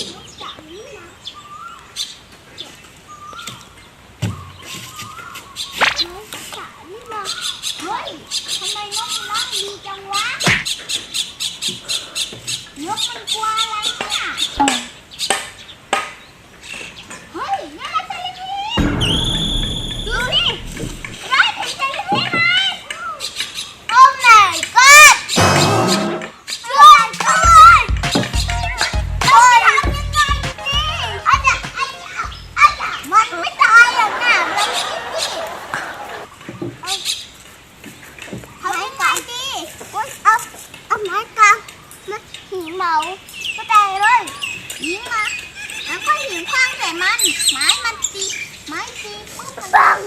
จับนี่นะนกจับนี่นะเฮ้ยทำไมนกมันร้องดีจังวะนกมันกลัวอะไรเนี่ย เอาทำยังดีเอาเอาเอาไม้กางมาหินเมาก็ได้เลยยิงมาแล้วก็หินคว้างใส่มันไม้มันตีไม้ตีปุ๊บมัน